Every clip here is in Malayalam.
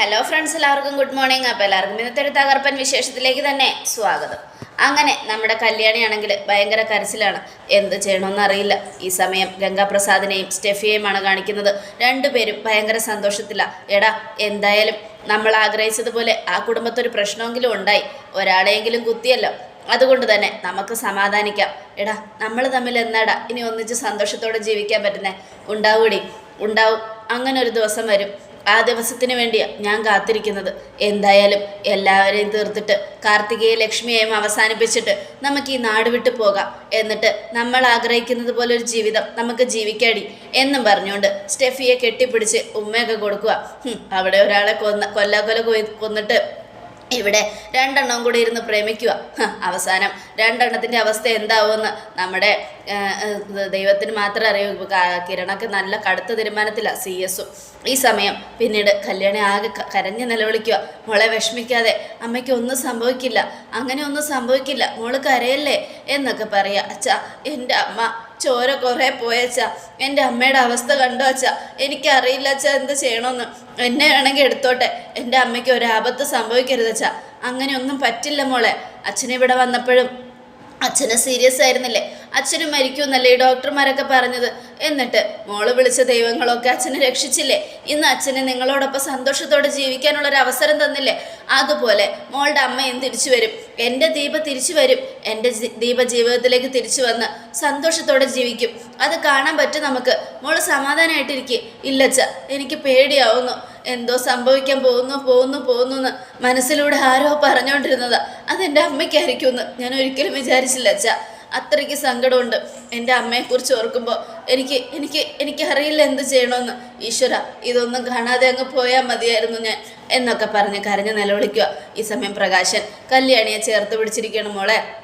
ഹലോ ഫ്രണ്ട്സ് എല്ലാവർക്കും ഗുഡ് മോർണിംഗ് അപ്പോൾ എല്ലാവർക്കും ഇന്നത്തെ ഒരു തകർപ്പൻ വിശേഷത്തിലേക്ക് തന്നെ സ്വാഗതം. അങ്ങനെ നമ്മുടെ കല്യാണിയാണെങ്കിൽ ഭയങ്കര കരച്ചിലാണ്. എന്ത് ചെയ്യണമെന്ന് അറിയില്ല. ഈ സമയം ഗംഗാപ്രസാദിനെയും സ്റ്റെഫിയെയുമാണ് കാണിക്കുന്നത്. രണ്ടുപേരും ഭയങ്കര സന്തോഷത്തിലാണ് എടാ എന്തായാലും നമ്മൾ ആഗ്രഹിച്ചതുപോലെ ആ കുടുംബത്തൊരു പ്രശ്നമെങ്കിലും ഉണ്ടായി. ഒരാളെയെങ്കിലും കുത്തിയല്ലോ. അതുകൊണ്ട് തന്നെ നമുക്ക് സമാധാനിക്കാം. എടാ നമ്മൾ തമ്മിൽ എന്നാടാ ഇനി ഒന്നിച്ച് സന്തോഷത്തോടെ ജീവിക്കാൻ പറ്റുന്നേ? ഉണ്ടാവൂടി. ഉണ്ടാവും. അങ്ങനെ ഒരു ദിവസം വരും. ആ ദിവസത്തിന് വേണ്ടിയാണ് ഞാൻ കാത്തിരിക്കുന്നത്. എന്തായാലും എല്ലാവരെയും തീർത്തിട്ട് കാർത്തികയെ ലക്ഷ്മിയെയും അവസാനിപ്പിച്ചിട്ട് നമുക്ക് ഈ നാട് വിട്ടു പോകാം. എന്നിട്ട് നമ്മൾ ആഗ്രഹിക്കുന്നത് പോലെ ഒരു ജീവിതം നമുക്ക് ജീവിക്കടി എന്നും പറഞ്ഞുകൊണ്ട് സ്റ്റെഫിയെ കെട്ടിപ്പിടിച്ച് ഉമ്മയൊക്കെ കൊടുക്കുക. അവിടെ ഒരാളെ കൊന്ന കൊല്ലാക്കൊല കൊന്നിട്ട് ഇവിടെ രണ്ടെണ്ണം കൂടി ഇരുന്ന് പ്രേമിക്കുക. അവസാനം രണ്ടെണ്ണത്തിന്റെ അവസ്ഥ എന്താവുമെന്ന് നമ്മുടെ ദൈവത്തിന് മാത്രമേ അറിയൂ. കിരണൊക്കെ നല്ല കടുത്ത തീരുമാനത്തിലാണ് സി എസും ഈ സമയം പിന്നീട് കല്യാണി ആകെ കരഞ്ഞ് നിലവിളിക്കുക. മോളെ വിഷമിക്കാതെ അമ്മയ്ക്ക് ഒന്നും സംഭവിക്കില്ല. അങ്ങനെ ഒന്നും സംഭവിക്കില്ല. മോൾ കരയല്ലേ? എന്നൊക്കെ പറയുക അച്ഛാ എന്റെ അമ്മ ചോര കുറേ പോയച്ച. എന്റെ അമ്മയുടെ അവസ്ഥ കണ്ടു അച്ഛാ എനിക്കറിയില്ല അച്ഛാ എന്ത് ചെയ്യണമെന്ന് എന്നെ വേണമെങ്കിൽ എടുത്തോട്ടെ. എന്റെ അമ്മയ്ക്ക് ഒരു സംഭവിക്കരുത് അച്ഛാ അങ്ങനെ ഒന്നും പറ്റില്ല മോളെ. അച്ഛനിവിടെ വന്നപ്പോഴും അച്ഛന് സീരിയസ് ആയിരുന്നില്ലേ? അച്ഛനും മരിക്കുമെന്നല്ലേ എന്നല്ലേ ഡോക്ടർമാരൊക്കെ പറഞ്ഞത്. എന്നിട്ട് മോൾ വിളിച്ച ദൈവങ്ങളൊക്കെ അച്ഛനെ രക്ഷിച്ചില്ലേ? ഇന്ന് അച്ഛന് നിങ്ങളോടൊപ്പം സന്തോഷത്തോടെ ജീവിക്കാനുള്ള ഒരു അവസരം തന്നില്ലേ? അതുപോലെ മോളുടെ അമ്മയും തിരിച്ചു വരും. എന്റെ ദീപ തിരിച്ചു വരും. എന്റെ ദീപ ജീവിതത്തിലേക്ക് തിരിച്ചു വന്ന് സന്തോഷത്തോടെ ജീവിക്കും. അത് കാണാൻ പറ്റും നമുക്ക്. മോൾ സമാധാനമായിട്ടിരിക്കും ഇല്ലച്ച എനിക്ക് പേടിയാവുന്നു. എന്തോ സംഭവിക്കാൻ പോകുന്നു പോകുന്നു പോകുന്നു എന്ന് മനസ്സിലൂടെ ആരോ പറഞ്ഞുകൊണ്ടിരുന്നതാ അതെന്റെ അമ്മയ്ക്കായിരിക്കുമെന്ന് ഞാൻ ഒരിക്കലും വിചാരിച്ചില്ല അച്ഛാ അത്രയ്ക്ക് സങ്കടമുണ്ട്. എന്റെ അമ്മയെക്കുറിച്ച് ഓർക്കുമ്പോൾ എനിക്ക് എനിക്ക് എനിക്ക് അറിയില്ല എന്ത് ചെയ്യണമെന്ന് ഈശ്വര ഇതൊന്നും കാണാതെ അങ്ങ് പോയാൽ മതിയായിരുന്നു ഞാൻ എന്നൊക്കെ പറഞ്ഞ് കരഞ്ഞ് നിലവിളിക്കുക. ഈ സമയം പ്രകാശൻ കല്യാണിയെ ചേർത്ത് പിടിച്ചിരിക്കണം മോളെ.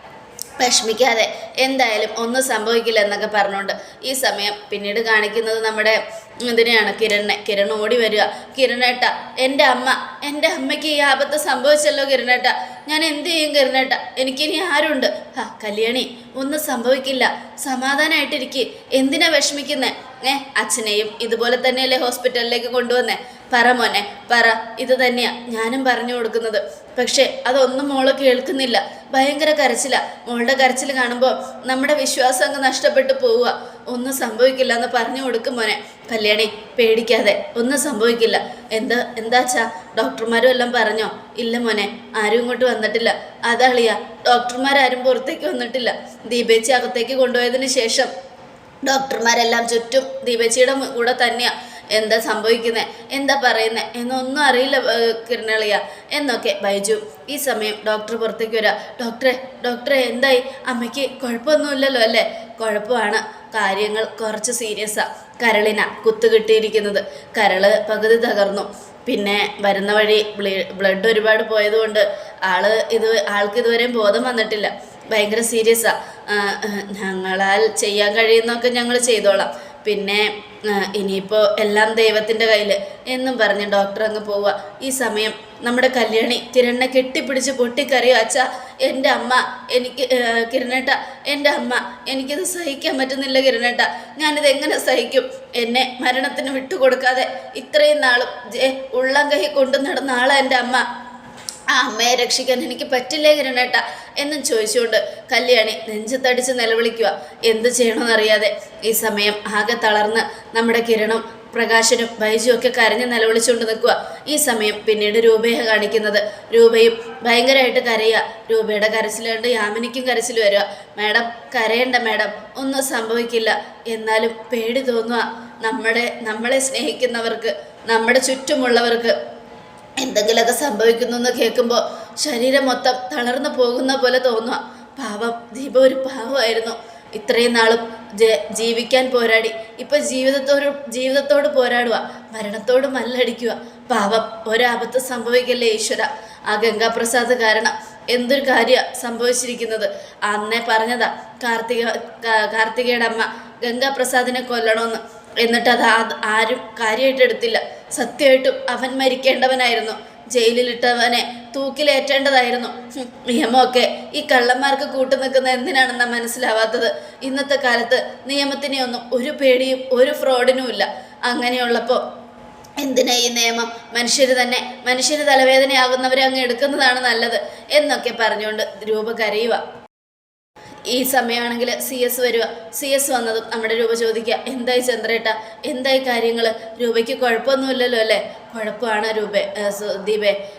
വിഷമിക്കാതെ എന്തായാലും ഒന്നും സംഭവിക്കില്ല എന്നൊക്കെ പറഞ്ഞുകൊണ്ട് ഈ സമയം പിന്നീട് കാണിക്കുന്നത് നമ്മുടെ ഇതിനെയാണ് കിരണിനെ. കിരൺ ഓടി വരിക. കിരണേട്ട എന്റെ അമ്മ എന്റെ അമ്മയ്ക്ക് ഈ ആപത്ത് സംഭവിച്ചല്ലോ കിരണേട്ട. ഞാൻ എന്ത് ചെയ്യും കിരണേട്ട? എനിക്കിനി ആരുണ്ട്? ആ കല്യാണി ഒന്നും സംഭവിക്കില്ല. സമാധാനമായിട്ടിരിക്കുക എന്തിനാ വിഷമിക്കുന്നേ? ഏ അച്ഛനെയും ഇതുപോലെ തന്നെയല്ലേ ഹോസ്പിറ്റലിലേക്ക് കൊണ്ടുവന്നേ? പറ മോനെ പറ. ഇത് തന്നെയാ ഞാനും പറഞ്ഞു കൊടുക്കുന്നത്. പക്ഷേ അതൊന്നും മോൾ കേൾക്കുന്നില്ല. ഭയങ്കര കരച്ചില. മോളുടെ കരച്ചിൽ കാണുമ്പോൾ നമ്മുടെ വിശ്വാസം അങ്ങ് നഷ്ടപ്പെട്ടു പോവുക. ഒന്നും സംഭവിക്കില്ല എന്ന് പറഞ്ഞു കൊടുക്കും മോനെ. കല്യാണി പേടിക്കാതെ. ഒന്നും സംഭവിക്കില്ല. എന്താ എന്താച്ചാ ഡോക്ടർമാരും എല്ലാം പറഞ്ഞോ? ഇല്ല മോനെ ആരും ഇങ്ങോട്ട് വന്നിട്ടില്ല. അതാളിയ ഡോക്ടർമാരാരും പുറത്തേക്ക് വന്നിട്ടില്ല. ദീപേച്ചി അകത്തേക്ക് കൊണ്ടുപോയതിന് ശേഷം ഡോക്ടർമാരെല്ലാം ചുറ്റും ദീപച്ചിയുടെ കൂടെ തന്നെയാ. എന്താ സംഭവിക്കുന്നത് എന്താ പറയുന്നത് എന്നൊന്നും അറിയില്ല കിരണളിയ. എന്നൊക്കെ ബൈജു. ഈ സമയം ഡോക്ടർ പുറത്തേക്ക് വരിക ഡോക്ടറെ ഡോക്ടറെ എന്തായി? അമ്മയ്ക്ക് കുഴപ്പമൊന്നുമില്ലല്ലോ അല്ലേ? കുഴപ്പമാണ്. കാര്യങ്ങൾ കുറച്ച് സീരിയസാണ് കരളിന കുത്തു കിട്ടിയിരിക്കുന്നത്. കരൾ പകുതി തകർന്നു. പിന്നെ വരുന്ന വഴി ബ്ലഡ് ഒരുപാട് പോയതുകൊണ്ട് ആൾ ഇത് ആൾക്ക് ഇതുവരെയും ബോധം വന്നിട്ടില്ല. ഭയങ്കര സീരിയസാണ് ഞങ്ങളാൽ ചെയ്യാൻ കഴിയുന്നൊക്കെ ഞങ്ങൾ ചെയ്തോളാം. പിന്നെ ഇനിയിപ്പോൾ എല്ലാം ദൈവത്തിന്റെ കയ്യിൽ എന്നും പറഞ്ഞ് ഡോക്ടർ അങ്ങ് പോവുക. ഈ സമയം നമ്മുടെ കല്യാണി കിരണിനെ കെട്ടിപ്പിടിച്ച് പൊട്ടിക്കറിയോ. അച്ഛ എന്റെ അമ്മ എനിക്ക് കിരണേട്ട എന്റെ അമ്മ എനിക്കിത് സഹിക്കാൻ പറ്റുന്നില്ല കിരണേട്ട. ഞാനിത് എങ്ങനെ സഹിക്കും? എന്നെ മരണത്തിന് വിട്ടുകൊടുക്കാതെ ഇത്രയും നാളും ഉള്ളം കൈ കൊണ്ടു നടന്ന ആളാണ് എന്റെ അമ്മ. ആ അമ്മയെ രക്ഷിക്കാൻ എനിക്ക് പറ്റില്ലേ കിരണേട്ട എന്നും ചോദിച്ചുകൊണ്ട് കല്യാണി നെഞ്ചത്തടിച്ച് നിലവിളിക്കുക എന്ത് ചെയ്യണമെന്നറിയാതെ ഈ സമയം ആകെ തളർന്ന് നമ്മുടെ കിരണും പ്രകാശനും ബൈജു ഒക്കെ കരഞ്ഞ് നിലവിളിച്ചുകൊണ്ട് നിൽക്കുക ഈ സമയം പിന്നീട് രൂപയെ കാണിക്കുന്നത്. രൂപയും ഭയങ്കരമായിട്ട് കരയുക രൂപയുടെ കരച്ചിൽ കണ്ട് യാമിനിക്കും കരച്ചിൽ വരിക മാഡം കരയണ്ട മാഡം. ഒന്നും സംഭവിക്കില്ല. എന്നാലും പേടി തോന്നുക നമ്മുടെ നമ്മളെ സ്നേഹിക്കുന്നവർക്ക് നമ്മുടെ ചുറ്റുമുള്ളവർക്ക് എന്തെങ്കിലുമൊക്കെ സംഭവിക്കുന്നു എന്ന് കേൾക്കുമ്പോൾ ശരീരം മൊത്തം തളർന്നു പോകുന്ന പോലെ തോന്നുക പാവം ദീപ ഒരു പാവമായിരുന്നു. ഇത്രയും നാളും ജീവിക്കാൻ പോരാടി. ഇപ്പൊ ജീവിതത്തോട് ജീവിതത്തോട് പോരാടുക മരണത്തോട് മല്ലടിക്കുക പാവം ഒരാപത്ത് സംഭവിക്കല്ലേ ഈശ്വര? ആ ഗംഗാപ്രസാദ് കാരണം എന്തൊരു കാര്യ സംഭവിച്ചിരിക്കുന്നത്? അന്നേ പറഞ്ഞതാ കാർത്തിക കാർത്തികയുടെ അമ്മ ഗംഗാപ്രസാദിനെ കൊല്ലണമെന്ന് എന്നിട്ട് അത് ആരും കാര്യമായിട്ട് എടുത്തില്ല. സത്യമായിട്ടും അവൻ മരിക്കേണ്ടവനായിരുന്നു. ജയിലിലിട്ടവനെ തൂക്കിലേറ്റേണ്ടതായിരുന്നു. നിയമമൊക്കെ ഈ കള്ളന്മാർക്ക് കൂട്ടു നിൽക്കുന്ന എന്തിനാണെന്നാ മനസ്സിലാവാത്തത്? ഇന്നത്തെ കാലത്ത് നിയമത്തിനെ ഒന്നും ഒരു പേടിയും ഒരു ഫ്രോഡിനും ഇല്ല. അങ്ങനെയുള്ളപ്പോൾ എന്തിനാ ഈ നിയമം? മനുഷ്യർ തന്നെ മനുഷ്യന് തലവേദനയാകുന്നവരെ അങ്ങ് എടുക്കുന്നതാണ് നല്ലത് എന്നൊക്കെ പറഞ്ഞുകൊണ്ട് രൂപ കരയുക ഈ സമയമാണെങ്കിൽ സി എസ് വരിക. സി എസ് വന്നതും നമ്മുടെ രൂപ ചോദിക്കുക. എന്തായി ചന്ദ്രേട്ട? എന്തായി കാര്യങ്ങൾ രൂപയ്ക്ക് കുഴപ്പമൊന്നുമില്ലല്ലോ അല്ലേ? കുഴപ്പമാണ് രൂപേ. ദീപെ.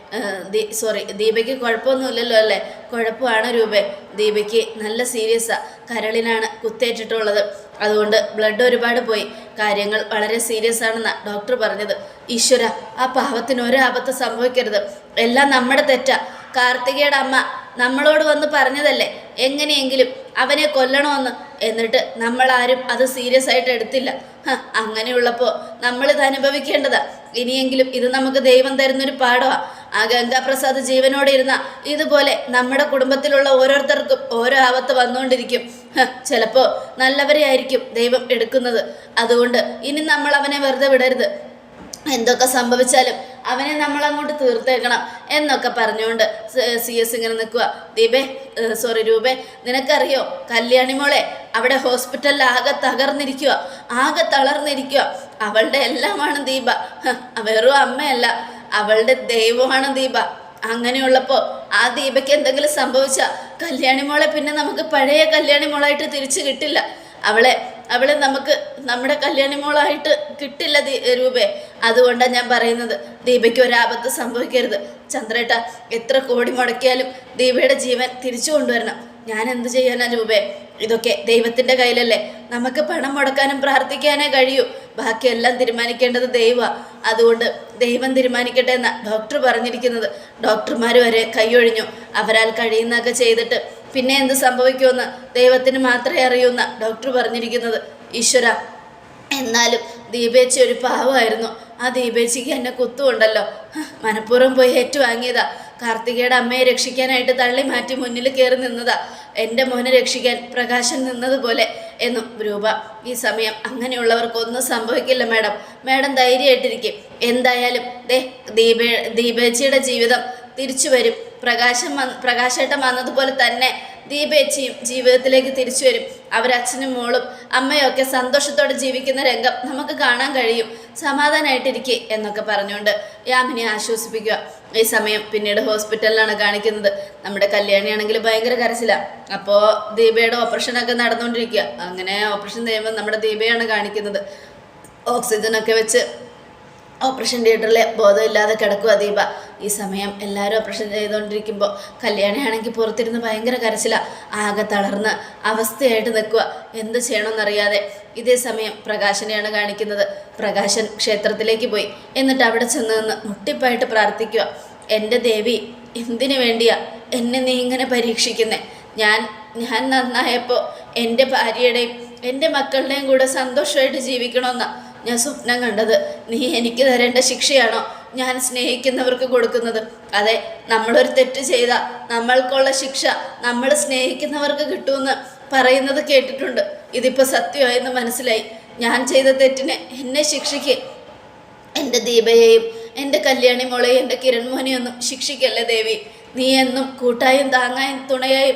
സോറി ദീപയ്ക്ക് കുഴപ്പമൊന്നുമില്ലല്ലോ അല്ലേ? കുഴപ്പമാണ് രൂപേ. ദീപയ്ക്ക് നല്ല സീരിയസാണ് കരളിനാണ് കുത്തേറ്റിട്ടുള്ളത്. അതുകൊണ്ട് ബ്ലഡ് ഒരുപാട് പോയി. കാര്യങ്ങൾ വളരെ സീരിയസ് ആണെന്നാണ് ഡോക്ടർ പറഞ്ഞത്. ഈശ്വര ആ പാവത്തിന് ഒരു ആപത്ത് സംഭവിക്കരുത്. എല്ലാം നമ്മുടെ തെറ്റാ. കാർത്തികയുടെ അമ്മ നമ്മളോട് വന്ന് പറഞ്ഞതല്ലേ? എങ്ങനെയെങ്കിലും അവനെ കൊല്ലണമെന്ന് എന്നിട്ട് നമ്മളാരും അത് സീരിയസ് ആയിട്ട് എടുത്തില്ല. അങ്ങനെയുള്ളപ്പോൾ നമ്മളിത് അനുഭവിക്കേണ്ടതാ. ഇനിയെങ്കിലും ഇത് നമുക്ക് ദൈവം തരുന്നൊരു പാഠമാണ് ആ ഗംഗാപ്രസാദ് ജീവനോടെ ഇരുന്ന ഇതുപോലെ നമ്മുടെ കുടുംബത്തിലുള്ള ഓരോരുത്തർക്കും ഓരോ ആപത്ത് വന്നുകൊണ്ടിരിക്കും. ചിലപ്പോൾ നല്ലവരെ ആയിരിക്കും ദൈവം എടുക്കുന്നത്. അതുകൊണ്ട് ഇനി നമ്മൾ അവനെ വെറുതെ വിടരുത്. എന്തൊക്കെ സംഭവിച്ചാലും അവനെ നമ്മളങ്ങോട്ട് തീർത്തേക്കണം എന്നൊക്കെ പറഞ്ഞുകൊണ്ട് സി എസ് ഇങ്ങനെ നിൽക്കുക ദീപേ സോറി രൂപേ നിനക്കറിയോ? കല്യാണി മോളെ അവിടെ ഹോസ്പിറ്റലിൽ ആകെ തകർന്നിരിക്കുക ആകെ തളർന്നിരിക്കുക അവളുടെ എല്ലാമാണ് ദീപ. വെറും അമ്മയല്ല. അവളുടെ ദൈവമാണ് ദീപ. അങ്ങനെയുള്ളപ്പോൾ ആ ദീപയ്ക്ക് എന്തെങ്കിലും സംഭവിച്ച കല്യാണി മോളെ പിന്നെ നമുക്ക് പഴയ കല്യാണി മോളായിട്ട് തിരിച്ചു കിട്ടില്ല. അവളെ അവളെ നമുക്ക് നമ്മുടെ കല്യാണി മോളായിട്ട് കിട്ടില്ല രൂപേ. അതുകൊണ്ടാണ് ഞാൻ പറയുന്നത്. ദീപയ്ക്ക് ഒരാപത്ത് സംഭവിക്കരുത്. ചന്ദ്രേട്ട എത്ര കോടി മുടക്കിയാലും ദീപയുടെ ജീവൻ തിരിച്ചു കൊണ്ടുവരണം. ഞാൻ എന്ത് ചെയ്യാനാ രൂപേ? ഇതൊക്കെ ദൈവത്തിന്റെ കയ്യിലല്ലേ. നമുക്ക് പണം മുടക്കാനും പ്രാർത്ഥിക്കാനേ കഴിയൂ. ബാക്കിയെല്ലാം തീരുമാനിക്കേണ്ടത് ദൈവമാണ് അതുകൊണ്ട് ദൈവം തീരുമാനിക്കട്ടെ എന്ന് ഡോക്ടർ പറഞ്ഞിരിക്കുന്നത്. ഡോക്ടർമാർ വരെ കൈയൊഴിഞ്ഞു അവരാൽ കഴിയുന്നൊക്കെ ചെയ്തിട്ട് പിന്നെ എന്ത് സംഭവിക്കുമെന്ന് ദൈവത്തിന് മാത്രമേ അറിയൂന്ന ഡോക്ടർ പറഞ്ഞിരിക്കുന്നത്. ഈശ്വര എന്നാലും ദീപേച്ചി ഒരു പാവമായിരുന്നു. ആ ദീപേച്ചിക്ക് എന്നെ കുത്തുകൊണ്ടല്ലോ. ഹ, മനഃപൂർവം പോയി ഏറ്റുവാങ്ങിയതാ. കാർത്തികയുടെ അമ്മയെ രക്ഷിക്കാനായിട്ട് തള്ളി മാറ്റി മുന്നിൽ കയറി നിന്നതാ. എന്റെ മോനെ രക്ഷിക്കാൻ പ്രകാശൻ നിന്നതുപോലെ എന്നും രൂപ ഈ സമയം അങ്ങനെയുള്ളവർക്കൊന്നും സംഭവിക്കില്ല മാഡം. മാഡം ധൈര്യമായിട്ടിരിക്കും. എന്തായാലും ദേ ദീപേ ദീപേച്ചിയുടെ ജീവിതം തിരിച്ചു വരും. പ്രകാശം പ്രകാശേട്ടൻ വന്നതുപോലെ തന്നെ ദീപേച്ചിയും ജീവിതത്തിലേക്ക് തിരിച്ചു വരും. അവരച്ഛനും മോളും അമ്മയൊക്കെ സന്തോഷത്തോടെ ജീവിക്കുന്ന രംഗം നമുക്ക് കാണാൻ കഴിയും. സമാധാനമായിട്ടിരിക്കെ എന്നൊക്കെ പറഞ്ഞുകൊണ്ട് യാമിനെ ആശ്വസിപ്പിക്കുക. ഈ സമയം പിന്നീട് ഹോസ്പിറ്റലിലാണ് കാണിക്കുന്നത്. നമ്മുടെ കല്യാണിയാണെങ്കിൽ ഭയങ്കര കരച്ചിലാണ് അപ്പോൾ ദീപയുടെ ഓപ്പറേഷനൊക്കെ നടന്നുകൊണ്ടിരിക്കുക. അങ്ങനെ ഓപ്പറേഷൻ ചെയ്യുമ്പോൾ നമ്മുടെ ദീപയാണ് കാണിക്കുന്നത്. ഓക്സിജനൊക്കെ വെച്ച് ഓപ്പറേഷൻ തിയേറ്ററിൽ ബോധമില്ലാതെ കിടക്കുക ദീപ. ഈ സമയം എല്ലാവരും ഓപ്പറേഷൻ ചെയ്തുകൊണ്ടിരിക്കുമ്പോൾ കല്യാണിയാണെങ്കിൽ പുറത്തിരുന്ന് ഭയങ്കര കരച്ചില. ആകെ തളർന്ന് അവസ്ഥയായിട്ട് നിൽക്കുക എന്ത് ചെയ്യണമെന്നറിയാതെ ഇതേ സമയം പ്രകാശനെയാണ് കാണിക്കുന്നത്. പ്രകാശൻ ക്ഷേത്രത്തിലേക്ക് പോയി. എന്നിട്ട് അവിടെ ചെന്ന് നിന്ന് മുട്ടിപ്പായിട്ട് പ്രാർത്ഥിക്കുക എന്റെ ദേവി എന്തിനു വേണ്ടിയാ എന്നെ നീ ഇങ്ങനെ പരീക്ഷിക്കുന്നേ? ഞാൻ ഞാൻ നന്നായപ്പോൾ എന്റെ ഭാര്യയുടെയും എന്റെ മക്കളുടെയും കൂടെ സന്തോഷമായിട്ട് ജീവിക്കണമെന്നാ. ഞാൻ സ്വപ്നം കണ്ടത് നീ എനിക്ക് തരേണ്ട ശിക്ഷയാണോ ഞാൻ സ്നേഹിക്കുന്നവർക്ക് കൊടുക്കുന്നത്? അതെ നമ്മളൊരു തെറ്റ് ചെയ്ത നമ്മൾക്കുള്ള ശിക്ഷ നമ്മൾ സ്നേഹിക്കുന്നവർക്ക് കിട്ടുമെന്ന് പറയുന്നത് കേട്ടിട്ടുണ്ട്. ഇതിപ്പോൾ സത്യമായെന്ന് മനസ്സിലായി. ഞാൻ ചെയ്ത തെറ്റിന് എന്നെ ശിക്ഷിക്ക്. എന്റെ ദീപയെയും എന്റെ കല്യാണി മോളെയും എന്റെ കിരൺമോനെയൊന്നും ശിക്ഷിക്കല്ലേ ദേവി? നീ എന്നും കൂട്ടായും താങ്ങായും തുണയായും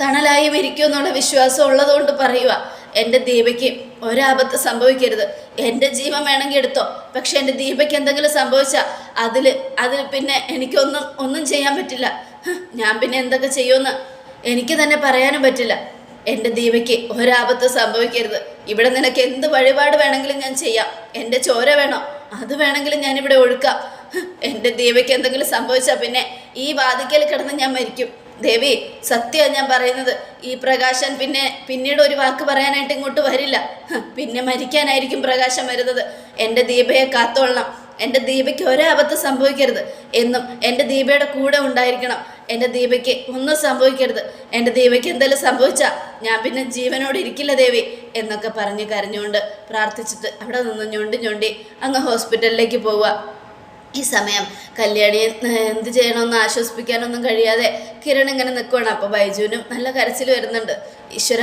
തണലായും ഇരിക്കുമെന്നുള്ള വിശ്വാസം ഉള്ളതുകൊണ്ട് പറയുക എന്റെ ദീപയ്ക്ക് ഒരാപത്ത് സംഭവിക്കരുത്. എന്റെ ജീവൻ വേണമെങ്കിൽ എടുത്തോ. പക്ഷെ എന്റെ ദീപയ്ക്ക് എന്തെങ്കിലും സംഭവിച്ചാൽ അതിൽ അതിൽ പിന്നെ എനിക്കൊന്നും ഒന്നും ചെയ്യാൻ പറ്റില്ല. ഞാൻ പിന്നെ എന്തൊക്കെ ചെയ്യുമെന്ന് എനിക്ക് തന്നെ പറയാനും പറ്റില്ല. എന്റെ ദീപയ്ക്ക് ഒരാപത്ത് സംഭവിക്കരുത്. ഇവിടെ നിനക്ക് എന്ത് വഴിപാട് വേണമെങ്കിലും ഞാൻ ചെയ്യാം. എന്റെ ചോര വേണോ? അത് വേണമെങ്കിലും ഞാനിവിടെ ഒഴുക്കാം. എന്റെ ദീപയ്ക്ക് എന്തെങ്കിലും സംഭവിച്ചാൽ പിന്നെ ഈ വാതിക്കൽ കിടന്ന് ഞാൻ മരിക്കും. ദേവി സത്യമാണ് ഞാൻ പറയുന്നത്. ഈ പ്രകാശൻ പിന്നെ പിന്നീട് ഒരു വാക്ക് പറയാനായിട്ട് ഇങ്ങോട്ട് വരില്ല. പിന്നെ മരിക്കാനായിരിക്കും പ്രകാശം വരുന്നത്. എന്റെ ദീപയെ കാത്തോളണം. എന്റെ ദീപയ്ക്ക് ഒരാപത്ത് സംഭവിക്കരുത് എന്നും എന്റെ ദീപയുടെ കൂടെ ഉണ്ടായിരിക്കണം. എന്റെ ദീപയ്ക്ക് ഒന്നും സംഭവിക്കരുത്. എന്റെ ദീപയ്ക്ക് എന്തെങ്കിലും സംഭവിച്ചാൽ ഞാൻ പിന്നെ ജീവനോട് ഇരിക്കില്ല ദേവി എന്നൊക്കെ പറഞ്ഞ് കരഞ്ഞുകൊണ്ട് പ്രാർത്ഥിച്ചിട്ട് അവിടെ നിന്ന് ഞൊണ്ടി ഞൊണ്ടി അങ്ങ് ഹോസ്പിറ്റലിലേക്ക് പോവുക. ഈ സമയം കല്യാണിയെ എന്ത് ചെയ്യണമെന്ന് ആശ്വസിപ്പിക്കാനൊന്നും കഴിയാതെ കിരൺ ഇങ്ങനെ നിൽക്കുകയാണ് അപ്പോൾ ബൈജുവിനും നല്ല കരച്ചിൽ വരുന്നുണ്ട്. ഈശ്വര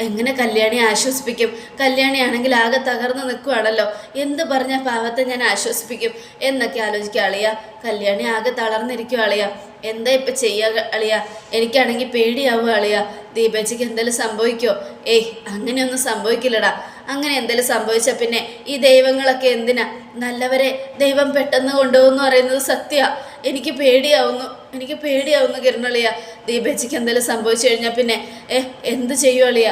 എങ്ങനെ കല്യാണി ആശ്വസിപ്പിക്കും? കല്യാണിയാണെങ്കിൽ ആകെ തകർന്നു നിൽക്കുകയാണല്ലോ എന്ത് പറഞ്ഞ പാവത്തെ ഞാൻ ആശ്വസിപ്പിക്കും? എന്നൊക്കെ ആലോചിക്കുക അളിയ. കല്യാണി ആകെ തളർന്നിരിക്കുക അളിയ. എന്താ ഇപ്പം ചെയ്യുക അളിയ? എനിക്കാണെങ്കിൽ പേടിയാവുക അളിയ. ദീപേച്ചിക്ക് എന്തെങ്കിലും സംഭവിക്കോ? ഏയ് അങ്ങനെയൊന്നും സംഭവിക്കില്ലടാ. അങ്ങനെ എന്തെങ്കിലും സംഭവിച്ചാൽ പിന്നെ ഈ ദൈവങ്ങളൊക്കെ എന്തിനാ? നല്ലവരെ ദൈവം പെട്ടെന്ന് കൊണ്ടുപോകുന്നു പറയുന്നത് സത്യ. എനിക്ക് പേടിയാവുന്നു. എനിക്ക് പേടിയാവുന്നു കിരണളിയ. ദീപേച്ചിക്ക് എന്തെങ്കിലും സംഭവിച്ചു കഴിഞ്ഞാൽ പിന്നെ ഏ എന്ത് ചെയ്യുവളിയ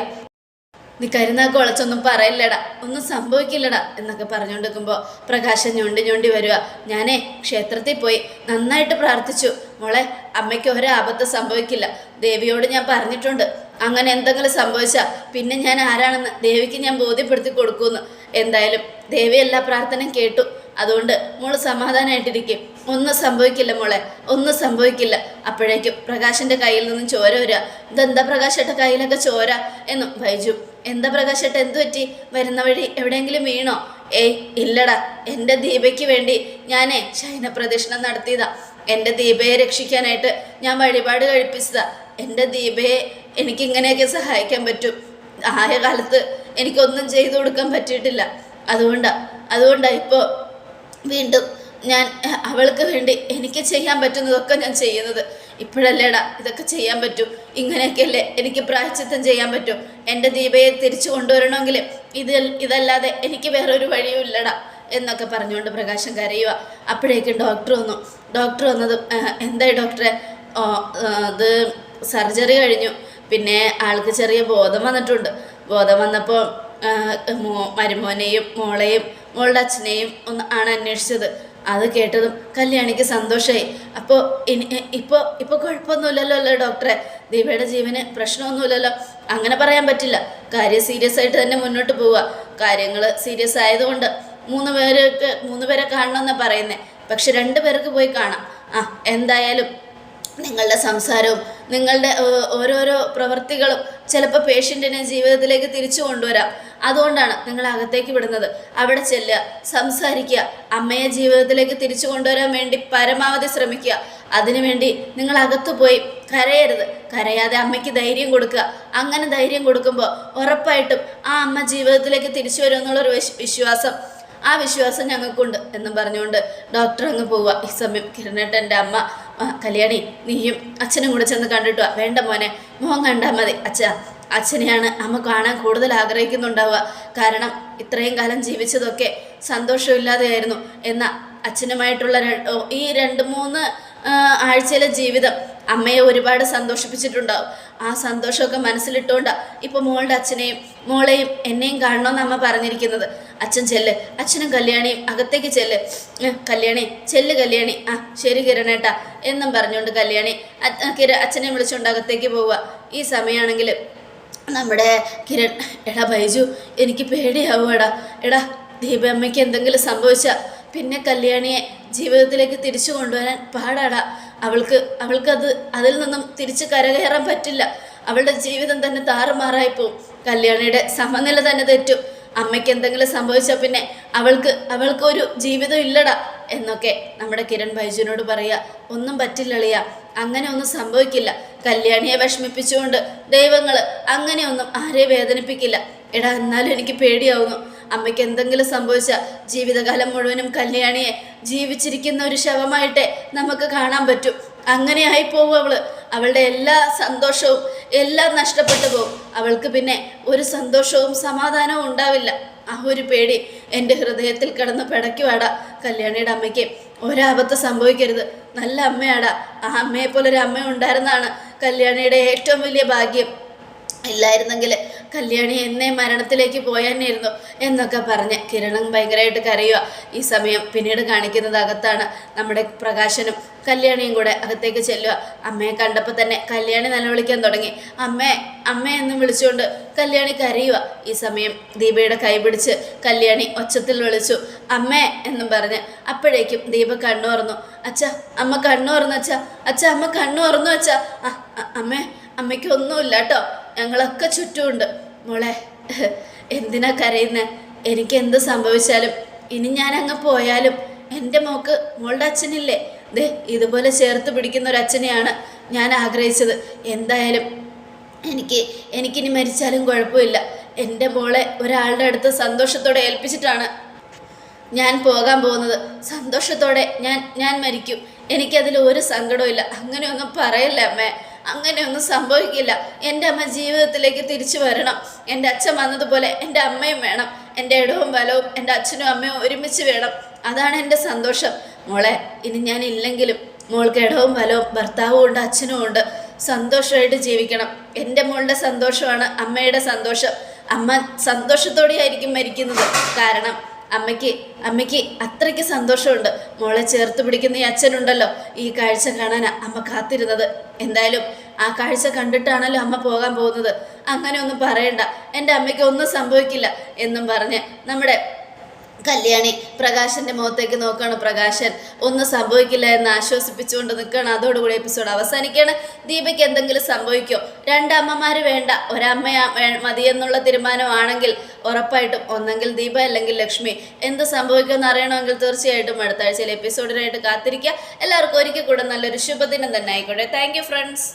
നീ കരുനാക്ക് വളച്ചൊന്നും പറയില്ലടാ. ഒന്നും സംഭവിക്കില്ലടാ എന്നൊക്കെ പറഞ്ഞുകൊണ്ടിരിക്കുമ്പോൾ പ്രകാശം ഞൊണ്ടി ഞൊണ്ടി വരിക ഞാനേ ക്ഷേത്രത്തിൽ പോയി നന്നായിട്ട് പ്രാർത്ഥിച്ചു. മോളെ അമ്മയ്ക്ക് ഒരു ആപത്ത് സംഭവിക്കില്ല. ദേവിയോട് ഞാൻ പറഞ്ഞിട്ടുണ്ട്. അങ്ങനെ എന്തെങ്കിലും സംഭവിച്ചാൽ പിന്നെ ഞാൻ ആരാണെന്ന് ദേവിക്ക് ഞാൻ ബോധ്യപ്പെടുത്തി കൊടുക്കുമെന്ന്. എന്തായാലും ദേവി എല്ലാ പ്രാർത്ഥനയും കേട്ടു. അതുകൊണ്ട് മോൾ സമാധാനമായിട്ടിരിക്കും ഒന്നും സംഭവിക്കില്ല മോളെ ഒന്നും സംഭവിക്കില്ല. അപ്പോഴേക്കും പ്രകാശിന്റെ കയ്യിൽ നിന്നും ചോര വരിക ഇതെന്താ പ്രകാശേട്ട കയ്യിലൊക്കെ ചോര? എന്നും ബൈജു എന്താ പ്രകാശേട്ട എന്തു പറ്റി? വരുന്ന വഴി എവിടെയെങ്കിലും വീണോ? ഏയ് ഇല്ലടാ എന്റെ ദീപയ്ക്ക് വേണ്ടി ഞാനേ ശയന പ്രദക്ഷിണം നടത്തിയതാ. എന്റെ ദീപയെ രക്ഷിക്കാനായിട്ട് ഞാൻ വഴിപാട് കഴിപ്പിച്ചതാ. എന്റെ ദീപയെ എനിക്ക് ഇങ്ങനെയൊക്കെ സഹായിക്കാൻ പറ്റും. ആയ കാലത്ത് എനിക്കൊന്നും ചെയ്തു കൊടുക്കാൻ പറ്റിയിട്ടില്ല. അതുകൊണ്ടാ അതുകൊണ്ടാ ഇപ്പോൾ വീണ്ടും ഞാൻ അവൾക്ക് വേണ്ടി എനിക്ക് ചെയ്യാൻ പറ്റുന്നതൊക്കെ ഞാൻ ചെയ്യുന്നത്. ഇപ്പോഴല്ലേടാ ഇതൊക്കെ ചെയ്യാൻ പറ്റൂ. ഇങ്ങനെയൊക്കെയല്ലേ എനിക്ക് പ്രായച്ചിത്തം ചെയ്യാൻ പറ്റും. എന്റെ ദീപയെ തിരിച്ചു കൊണ്ടുവരണമെങ്കിൽ ഇത് ഇതല്ലാതെ എനിക്ക് വേറൊരു വഴിയും ഇല്ലടാ എന്നൊക്കെ പറഞ്ഞുകൊണ്ട് പ്രകാശം കരയുക അപ്പോഴേക്കും ഡോക്ടർ വന്നു. ഡോക്ടർ വന്നതും എന്തായി ഡോക്ടറെ? അത് സർജറി കഴിഞ്ഞു. പിന്നെ ആൾക്ക് ചെറിയ ബോധം വന്നിട്ടുണ്ട്. ബോധം വന്നപ്പോൾ മരുമോനെയും മോളെയും മോളുടെ അച്ഛനെയും ഒന്ന് ആണ് അന്വേഷിച്ചത്. അത് കേട്ടതും കല്യാണിക്ക് സന്തോഷമായി അപ്പോൾ ഇനി ഇപ്പോൾ ഇപ്പോൾ കുഴപ്പമൊന്നുമില്ലല്ലോ അല്ലേ ഡോക്ടറെ? ദീപയുടെ ജീവന് പ്രശ്നമൊന്നുമില്ലല്ലോ. അങ്ങനെ പറയാൻ പറ്റില്ല. കാര്യം സീരിയസ് ആയിട്ട് തന്നെ മുന്നോട്ട് പോവുക കാര്യങ്ങൾ സീരിയസ് ആയതുകൊണ്ട് മൂന്ന് പേർക്ക് മൂന്ന് പേരെ കാണണമെന്നാണ് പറയുന്നത് പക്ഷെ രണ്ട് പേർക്ക് പോയി കാണാം. ആ എന്തായാലും നിങ്ങളുടെ സംസാരവും നിങ്ങളുടെ ഓരോരോ പ്രവൃത്തികളും ചിലപ്പോൾ പേഷ്യന്റിനെ ജീവിതത്തിലേക്ക് തിരിച്ചു കൊണ്ടുവരാം. അതുകൊണ്ടാണ് നിങ്ങൾ അകത്തേക്ക് വിടുന്നത്. അവിടെ ചെല്ലുക സംസാരിക്കുക അമ്മയെ ജീവിതത്തിലേക്ക് തിരിച്ചു കൊണ്ടുവരാൻ വേണ്ടി പരമാവധി ശ്രമിക്കുക. അതിനുവേണ്ടി നിങ്ങൾ അകത്ത് പോയി കരയരുത്. കരയാതെ അമ്മയ്ക്ക് ധൈര്യം കൊടുക്കുക. അങ്ങനെ ധൈര്യം കൊടുക്കുമ്പോൾ ഉറപ്പായിട്ടും ആ അമ്മ ജീവിതത്തിലേക്ക് തിരിച്ചു വരും എന്നുള്ളൊരു വിശ്- വിശ്വാസം ആ വിശ്വാസം ഞങ്ങൾക്കുണ്ട് എന്നും പറഞ്ഞുകൊണ്ട് ഡോക്ടർ അങ്ങ് പോവുക. ഈ സമയം കിരണേട്ടന്റെ അമ്മ കല്യാണി നീയും അച്ഛനും കൂടെ ചെന്ന് കണ്ടിട്ട് വാ. വേണ്ട മോനെ മോൻ കണ്ടാൽ മതി. അച്ഛ അച്ഛനെയാണ് അമ്മ കാണാൻ കൂടുതൽ ആഗ്രഹിക്കുന്നുണ്ടാവുക. കാരണം ഇത്രയും കാലം ജീവിച്ചതൊക്കെ സന്തോഷമില്ലാതെയായിരുന്നു. എന്ന അച്ഛനുമായിട്ടുള്ള ഈ രണ്ട് മൂന്ന് ആഴ്ചയിലെ ജീവിതം അമ്മയെ ഒരുപാട് സന്തോഷിപ്പിച്ചിട്ടുണ്ടാവും. ആ സന്തോഷമൊക്കെ മനസ്സിലിട്ടുകൊണ്ട് ഇപ്പോൾ മോളുടെ അച്ഛനെയും മോളെയും എന്നെയും കാണണമെന്ന് അമ്മ പറഞ്ഞിരിക്കുന്നത്. അച്ഛൻ ചെല്ല് അച്ഛനും കല്യാണിയും അകത്തേക്ക് ചെല്ല്. കല്യാണി ചെല്ല് കല്യാണി. ആ ശരി കിരണേട്ടാ എന്നും പറഞ്ഞുകൊണ്ട് കല്യാണി കിര അച്ഛനെ വിളിച്ചുകൊണ്ട് അകത്തേക്ക് പോവുക. ഈ സമയമാണെങ്കിൽ നമ്മുടെ കിരൺ എടാ ബൈജു എനിക്ക് പേടിയാവും എടാ എടാ ദീപമ്മയ്ക്ക് എന്തെങ്കിലും സംഭവിച്ചാൽ പിന്നെ കല്യാണിയെ ജീവിതത്തിലേക്ക് തിരിച്ചു കൊണ്ടുവരാൻ പാടാടാ. അവൾക്ക് അവൾക്കത് അതിൽ നിന്നും തിരിച്ച് കരകയറാൻ പറ്റില്ല. അവളുടെ ജീവിതം തന്നെ താറുമാറായി പോവും കല്യാണിയുടെ സമനില തന്നെ തെറ്റും. അമ്മയ്ക്ക് എന്തെങ്കിലും സംഭവിച്ചാൽ പിന്നെ അവൾക്ക് അവൾക്കൊരു ജീവിതം ഇല്ലടാ എന്നൊക്കെ നമ്മുടെ കിരൺ ബൈജുവിനോട് പറയുക ഒന്നും പറ്റില്ലളിയ അങ്ങനെ ഒന്നും സംഭവിക്കില്ല. കല്യാണിയെ വിഷമിപ്പിച്ചുകൊണ്ട് ദൈവങ്ങൾ അങ്ങനെയൊന്നും ആരെയും വേദനിപ്പിക്കില്ല. എടാ എന്നാലും എനിക്ക് പേടിയാവുന്നു. അമ്മയ്ക്ക് എന്തെങ്കിലും സംഭവിച്ച ജീവിതകാലം മുഴുവനും കല്യാണിയെ ജീവിച്ചിരിക്കുന്ന ഒരു ശവമായിട്ടേ നമുക്ക് കാണാൻ പറ്റും. അങ്ങനെ ആയി പോകും അവൾ. അവളുടെ എല്ലാ സന്തോഷവും എല്ലാം നഷ്ടപ്പെട്ടു പോകും അവൾക്ക് പിന്നെ ഒരു സന്തോഷവും സമാധാനവും ഉണ്ടാവില്ല. ആ ഒരു പേടി എന്റെ ഹൃദയത്തിൽ കിടന്ന് പിടയ്ക്കുവാടാ കല്യാണിയുടെ അമ്മയ്ക്ക് ഒരാപത്ത് സംഭവിക്കരുത്. നല്ല അമ്മയാടാ. ആ അമ്മയെ പോലെ ഒരു അമ്മ ഉണ്ടായിരുന്നാണ് കല്യാണിയുടെ ഏറ്റവും വലിയ ഭാഗ്യം. ഇല്ലായിരുന്നെങ്കിൽ കല്യാണി എന്നെ മരണത്തിലേക്ക് പോയാനായിരുന്നു എന്നൊക്കെ പറഞ്ഞ് കിരണം ഭയങ്കരമായിട്ട് കരയുക ഈ സമയം പിന്നീട് കാണിക്കുന്നത് അകത്താണ് നമ്മുടെ പ്രകാശനും കല്യാണിയും കൂടെ അകത്തേക്ക് ചെല്ലുക അമ്മയെ കണ്ടപ്പോൾ തന്നെ കല്യാണി നിലവിളിക്കാൻ തുടങ്ങി. അമ്മേ അമ്മേ എന്ന് വിളിച്ചുകൊണ്ട് കല്യാണി കരയുക ഈ സമയം ദീപയുടെ കൈ പിടിച്ച് കല്യാണി ഒച്ചത്തിൽ വിളിച്ചു. അമ്മേ എന്നും പറഞ്ഞ് അപ്പോഴേക്കും ദീപ കണ്ണു തുറന്നു. അച്ഛ അമ്മ കണ്ണു തുറന്നു അച്ഛ. അച്ഛ അമ്മ കണ്ണു തുറന്നു അച്ഛ. അമ്മേ അമ്മയ്ക്ക് ഒന്നുമില്ല കേട്ടോ. ഞങ്ങളൊക്കെ ചുറ്റുമുണ്ട്. മോളെ എന്തിനാ കരയുന്ന? എനിക്ക് എന്ത് സംഭവിച്ചാലും ഇനി ഞാൻ അങ്ങ് പോയാലും എന്റെ മോക്ക് മോളുടെ അച്ഛനില്ലേ? ദേ ഇതുപോലെ ചേർത്ത് പിടിക്കുന്ന ഒരു അച്ഛനെയാണ് ഞാൻ ആഗ്രഹിച്ചത്. എന്തായാലും എനിക്ക് എനിക്കിനി മരിച്ചാലും കുഴപ്പമില്ല. എന്റെ മോളെ ഒരാളുടെ അടുത്ത് സന്തോഷത്തോടെ ഏൽപ്പിച്ചിട്ടാണ് ഞാൻ പോകാൻ പോകുന്നത്. സന്തോഷത്തോടെ ഞാൻ ഞാൻ മരിക്കും. എനിക്കതിൽ ഒരു സങ്കടവും ഇല്ല അങ്ങനെയൊന്നും പറയല്ല അമ്മേ? അങ്ങനെയൊന്നും സംഭവിക്കില്ല. എന്റെ അമ്മ ജീവിതത്തിലേക്ക് തിരിച്ചു വരണം. എന്റെ അച്ഛൻ വന്നതുപോലെ എന്റെ അമ്മയും വേണം. എന്റെ ഇടവും ബലവും എന്റെ അച്ഛനും അമ്മയും ഒരുമിച്ച് വേണം. അതാണ് എന്റെ സന്തോഷം. മോളെ ഇനി ഞാൻ ഇല്ലെങ്കിലും മോൾക്ക് ഇടവും ബലവും ഭർത്താവും ഉണ്ട് അച്ഛനും ഉണ്ട്. സന്തോഷമായിട്ട് ജീവിക്കണം. എന്റെ മോളുടെ സന്തോഷമാണ് അമ്മയുടെ സന്തോഷം. അമ്മ സന്തോഷത്തോടെയായിരിക്കും മരിക്കുന്നത്. കാരണം അമ്മയ്ക്ക് അമ്മയ്ക്ക് അത്രയ്ക്ക് സന്തോഷമുണ്ട്. മോളെ ചേർത്ത് പിടിക്കുന്ന ഈ അച്ഛനുണ്ടല്ലോ ഈ കാഴ്ച കാണാൻ അമ്മ കാത്തിരുന്നത്. എന്തായാലും ആ കാഴ്ച കണ്ടിട്ടാണല്ലോ അമ്മ പോകാൻ പോകുന്നത്. അങ്ങനെ ഒന്നും പറയണ്ട. എന്റെ അമ്മയ്ക്ക് ഒന്നും സംഭവിക്കില്ല എന്നും പറഞ്ഞ് നമ്മുടെ കല്യാണി. പ്രകാശന്റെ മുഖത്തേക്ക് നോക്കുകയാണ് പ്രകാശൻ. ഒന്നും സംഭവിക്കില്ല എന്ന് ആശ്വസിപ്പിച്ചുകൊണ്ട് നിൽക്കുകയാണ്. അതോടുകൂടി എപ്പിസോഡ് അവസാനിക്കുകയാണ്. ദീപയ്ക്ക് എന്തെങ്കിലും സംഭവിക്കോ? രണ്ടമ്മമാർ വേണ്ട. ഒരമ്മ മതി എന്നുള്ള തീരുമാനമാണെങ്കിൽ ഉറപ്പായിട്ടും ഒന്നെങ്കിൽ ദീപ അല്ലെങ്കിൽ ലക്ഷ്മി. എന്ത് സംഭവിക്കുമെന്ന് അറിയണമെങ്കിൽ തീർച്ചയായിട്ടും അടുത്ത ആഴ്ചയിലെ എപ്പിസോഡിനായിട്ട് കാത്തിരിക്കുക. എല്ലാവർക്കും ഒരിക്കൽ കൂടെ നല്ലൊരു ശുഭദിനം തന്നെ ആയിക്കോട്ടെ. Thank friends